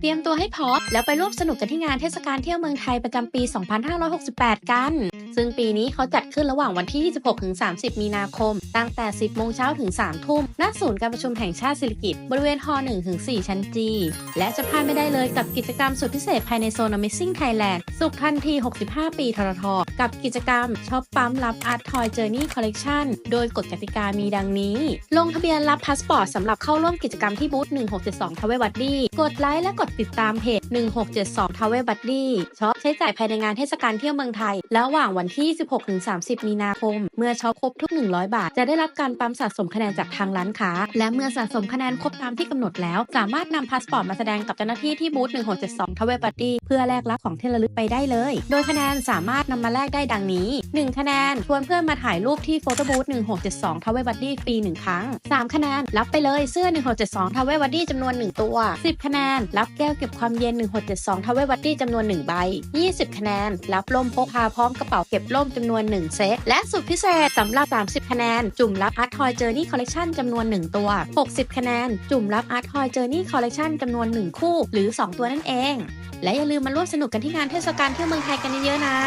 เตรียมตัวให้พร้อมแล้วไปร่วมสนุกกันที่งานเทศกาลเที่ยวเมืองไทยประจำปี 2568 กัน ซึ่งปีนี้เขาจัดขึ้นระหว่างวันที่ 26ถึง30 มีนาคม ตั้งแต่ 10 โมงเช้าถึง 3 ทุ่ม ณ ศูนย์การประชุมแห่งชาติสิริกิติ์บริเวณฮ1ถึง4ชั้นจีและจะพลาดไม่ได้เลยกับกิจกรรมสุดพิเศษภายในโซน Amazing Thailand สุขทันที 65 ปีทรทกับกิจกรรมช็อปปั๊มรับ Art Toy Journey Collection โดยกฎกติกามีดังนี้ ลงทะเบียนรับพาสปอร์ตสำหรับเข้าร่วมกิจกรรมที่บูธ1672ทาวเวบัดดี้กดไลค์และกดติดตามเพจ 1672ทาวเวบัดดี้ช็อปใช้จ่ายภายในงานเทศกาลเที่ยวเมืองไทย ระหว่างวันที่ 16-30 มีนาคม เมื่อช็อปครบทุก 100 บาท จะได้รับการปั๊มสะสมคะแนนจากทางร้านค้า และเมื่อสะสมคะแนนครบตามที่กำหนดแล้ว สามารถนำพาสปอร์ตมาแสดงกับเจ้าหน้าที่ที่บูธ 1672ทาวเวบัดดี้เพื่อแลกรับของที่ระลึกไปได้เลย โดยคะแนนสามารถนำมาแลกได้ดังนี้ 1 คะแนนชวนเพื่อนมาถ่ายรูปที่โฟโต้บูธ 1672ทาวเวบัดดี้ฟรี 1 ครั้ง 3 คะแนนรับไปเลยเสื้อ 1672ทาวเวบัดดี้จำนวน 1 ตัว 10 คะแนนรับแก้วเก็บความเย็น 1672ทาวเวบัตตี้จำนวน 1 ใบ 20 คะแนน รับล่มพกพาพร้อมกระเป๋าเก็บล่มจำนวน 1 เซต และสุดพิเศษสำหรับ 30 คะแนน จุ่มรับอาร์ตทอยเจอร์นี่คอลเลคชันจำนวน 1 ตัว 60 คะแนน จุ่มรับอาร์ตทอยเจอร์นี่คอลเลคชันจำนวน 1 คู่ หรือ 2 ตัวนั่นเอง และอย่าลืมมาร่วมสนุกกันที่งานเทศกาลเที่ยวเมืองไทยกันเยอะๆนะ